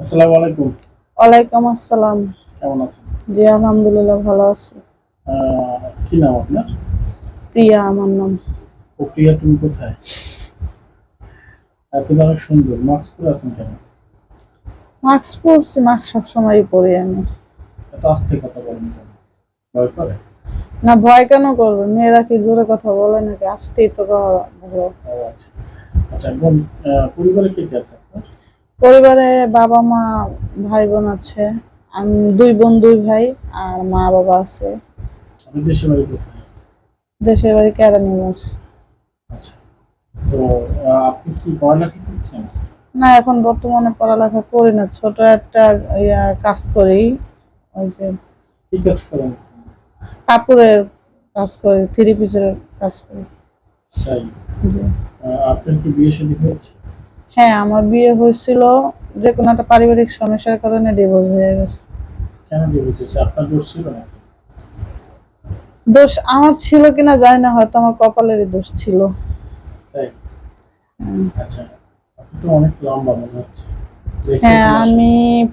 আসসালামু আলাইকুম। ওয়ালাইকুম আসসালাম। কেমন আছেন? জি আলহামদুলিল্লাহ ভালো আছি। কি নাম আপনার? প্রিয়া আমার নাম। ও প্রিয়া তুমি কোথায়? আর তুমি অনেক সুন্দর। মাস্ক পরে আছেন কেন? মাস্ক পরছি মাস্ক সবসময় পরি আমি। এত আস্তে কথা বলেন কেন? ভয় করে? না ভয় কেন করবে? মেয়েরা কি জোরে কথা বলে নাকি? আসতেই তো ভালো। আচ্ছা। আচ্ছা পরিবারে কে কে আছে আপনার? পরিবারে বাবা মা ভাই বোন আছে। আমি দুই বোন দুই ভাই আর মা বাবা আছে। দেশের বাড়ি কোথায়? দেশের বাড়ি কেরানীগঞ্জ। আচ্ছা। তো আপনি কি পড়ালেখা করছেন? না এখন বর্তমানে পড়ালেখা করি না। ছোট একটা ইয়া কাজ করি। ওই যে কি কাজ করেন? কাপড়ের কাজ করি থ্রি পিসের কাজ করি। আপনার কি বিয়ে শাদী হয়েছে? হ্যাঁ আমার বিয়ে হয়েছিল যে কোনো একটা পারিবারিক সমস্যার কারণে ডিভোর্স হয়ে গেছে। কেন বিয়ে হয়েছে? আপনার দোষ ছিল নাকি? দোষ আমার ছিল কিনা জানি না হয়তো আমার কপালেরই দোষ ছিল। তাই? আচ্ছা আপনি তো অনেক লম্বা মনে হচ্ছে। হ্যাঁ আমি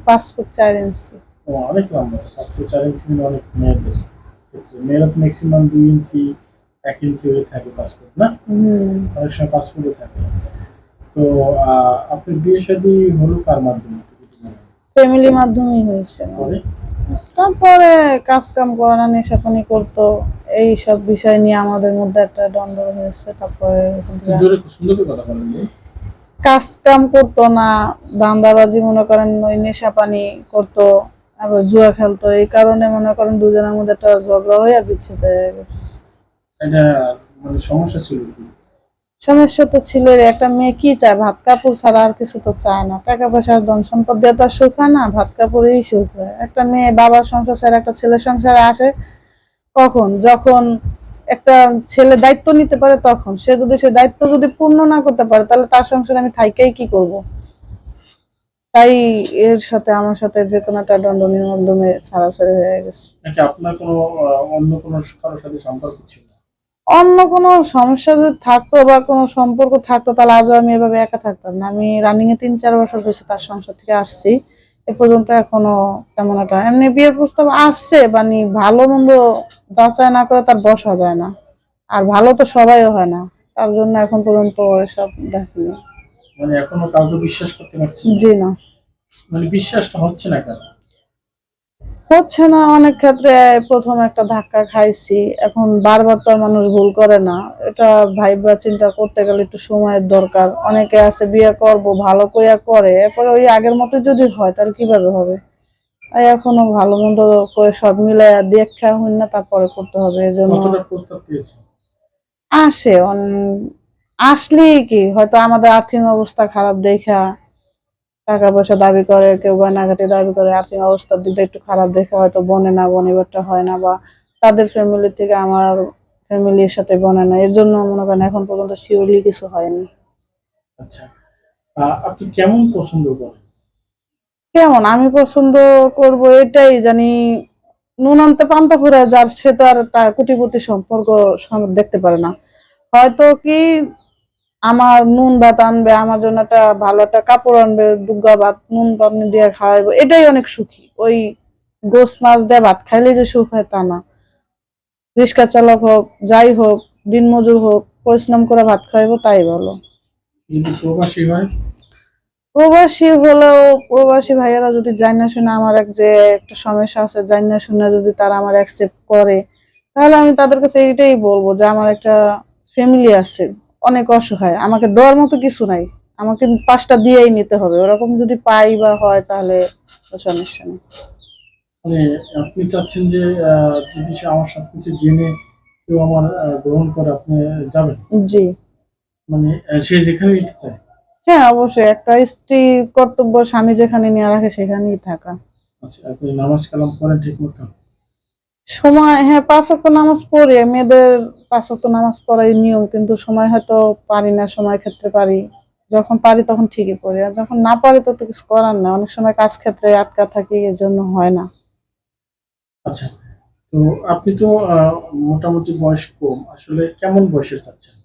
পাসপোর্ট চার ইঞ্চি ও, অনেক লম্বা। মাত্র চার ইঞ্চি কিন্তু অনেক মেয়েদের। মেয়েরা তো ম্যাক্সিমাম দুই ইঞ্চি এক ইঞ্চি হয়ে থাকে পাসপোর্ট না? অনেক সময় পাসপোর্টে থাকে। তো আপনার বিয়ে শাদী হলো কার মাধ্যমে। ফ্যামিলির মাধ্যমেই হয়েছে তারপরে কাজ কাম করানো নেশাপানি করতো এই সব বিষয় নিয়ে আমাদের মধ্যে একটা দ্বন্দ্ব হয়েছে। তারপরে করে। কাজ কাম করতো না দান্দাবাজি মনে করেন ওই নেশা পানি করতো আবার জুয়া খেলতো। এই কারণে মনে করেন দুজনের মধ্যে একটা ঝগড়া হয়ে আর বিচ্ছেদ হয়ে গেছে। এটা মানে সমস্যা ছিল কি? সমস্যা তো ছিল একটা মেয়ে কি চায়? ভাত কাপড় ছাড়া আর কিছু তো চায় না। টাকা পয়সার ধন সম্পদ দিয়ে তো সুখ হয় না, ভাত কাপড়েই সুখ হয়। একটা মেয়ে বাবার সংসার ছেড়ে, একটা ছেলের সংসারে আসে কখন? যখন একটা ছেলে দায়িত্ব নিতে পারে তখন। সে যদি সে দায়িত্ব যদি পূর্ণ না করতে পারে, তাহলে তার সংসারে আমি থাইকেই কি করব? তাই এর সাথে, আমার সাথে যে কোনো একটা দণ্ডনীয় মাধ্যমে ছাড়াছাড়ি হয়ে গেছে। আপনার কোনো অন্য কোনো কারোর সাথে সম্পর্ক ছিল? অন্য কোনো সমস্যা যদি থাকতো বা কোনো সম্পর্ক থাকতো তাহলে আজও আমি এভাবে একা থাকতাম না। আমি রানিং এ তিন চার বছর হয়েছে তার সংসার থেকে আসছি। এ পর্যন্ত এখনও তেমন একটা এমনি বিয়ের প্রস্তাব আসছে মানে ভালো মন্দ যাচাই না করে তার বসা যায় না। আর ভালো তো সবাইও হয় না তার জন্য এখন পর্যন্ত এসব দেখিনি। মানে এখনও কাউকে বিশ্বাস করতে পারছেন না? জি না। মানে বিশ্বাসটা হচ্ছে না কেন? হচ্ছে না অনেক ক্ষেত্রে প্রথম একটা ধাক্কা খাইছি। এখন বারবার তো আর মানুষ ভুল করে না। এটা ভাইবা চিন্তা করতে গেলে একটু সময়ের দরকার। অনেকে আছে বিয়ে করব ভালো কইয়া করে। এরপরে ওই আগের মতো যদি হয় তাহলে কীভাবে হবে? তাই এখনও ভালো মন্দ করে সব মিলে দেখা হই না তারপরে করতে হবে। এই জন্য আসে আসলেই কি হয়তো আমাদের আর্থিক অবস্থা খারাপ দেখা টাকা পয়সা দাবি করে কেউ গয়নাঘাটি দাবি করে আর্থিক অবস্থার দিকটা একটু খারাপ দেখে হয়তো বনে না বনিবারটা হয় না বা তাদের ফ্যামিলি থেকে আমার ফ্যামিলির সাথে বনে না। এর জন্য মনে করেন এখন পর্যন্ত শিওরলি কিছু হয়নি। আচ্ছা আপনি কেমন পছন্দ করেন? কেমন? আমি পছন্দ করব এটাই জানি নুন আনতে পান্তা ফুরে যার সে তো আর কোটিপতি সম্পর্ক দেখতে পারে না। হয়তো কি আমার নুন ভাত আনবে আমার জন্য একটা ভালো একটা কাপড় আনবে দুর্গা ভাত নুন পানি দিয়ে খাওয়াইবো। এটাই অনেক সুখী। ওই গোস মাছ দিয়ে ভাত খাইলে যে সুখ হয় তা না। রিক্সা চালক হোক যাই হোক দিনমজুর হোক পরিশ্রম করে ভাত খাইবো তাই বলো প্রবাসী হয় প্রবাসী হলেও প্রবাসী ভাইয়েরা যদি জানি না শুনে আমার এক যে একটা সমস্যা আছে জানি না শুনে যদি তারা আমার অ্যাকসেপ্ট করে তাহলে আমি তাদের কাছে এইটাই বলব যে আমার একটা ফ্যামিলি আছে। অনেক অসহায়। আমাকে দেওয়ার মতো কিছু নাই। আমাকে পাঁচটা দিয়েই নিতে হবে। ওরকম যদি পাই বা হয় তাহলে সমস্যা নেই। মানে আপনি চাচ্ছেন যে যদি সে আমার সবকিছু জেনে কেউ আমার গ্রহণ করে আপনি যাবেন? জি। মানে সে যেখানে নিতে চায়? হ্যাঁ অবশ্যই। একটা স্ত্রী কর্তব্য স্বামী যেখানে নিয়ে রাখে সেখানেই থাকা। আচ্ছা আপনি নামাজ কালাম করেন ঠিক মতো সময় হ্যাঁ পাঁচ ওয়াক্ত নামাজ পড়ি মেয়েদের পাঁচ ওয়াক্ত নামাজ পড়াই নিয়ম কিন্তু সময় হয়তো পারি না সময় ক্ষেত্রে পারি। যখন পারি তখন ঠিকই পড়ি আর যখন না পারি তো তো কিছু করার না অনেক সময় কাজ ক্ষেত্রে আটকা থাকি এর জন্য হয় না। আচ্ছা তো আপনি তো মোটামুটি বয়স কম আসলে কেমন বয়সের চাচ্ছেন?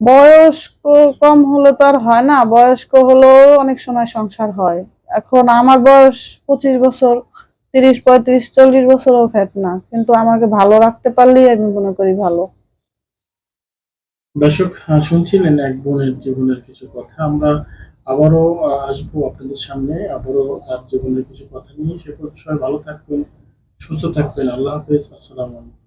বয়স্ক কম হলে তো আর হয় না বয়স্ক হলেও অনেক সময় সংসার হয়। এখন আমার বয়স পঁচিশ বছর তিরিশ, পঁয়ত্রিশ, চল্লিশ বছরও ফ্যাট না। কিন্তু আমাকে ভালো রাখতে পারলেই আমি মনে করি ভালো। দর্শক শুনছিলেন এক বোনের জীবনের কিছু কথা। আমরা আবারও আসব আপনাদের সামনে। আবারও তার জীবনের কিছু কথা নিয়ে। সে সবাই ভালো থাকবেন, সুস্থ থাকবেন। আল্লাহ হাফেজ। আসসালাম আলাইকুম।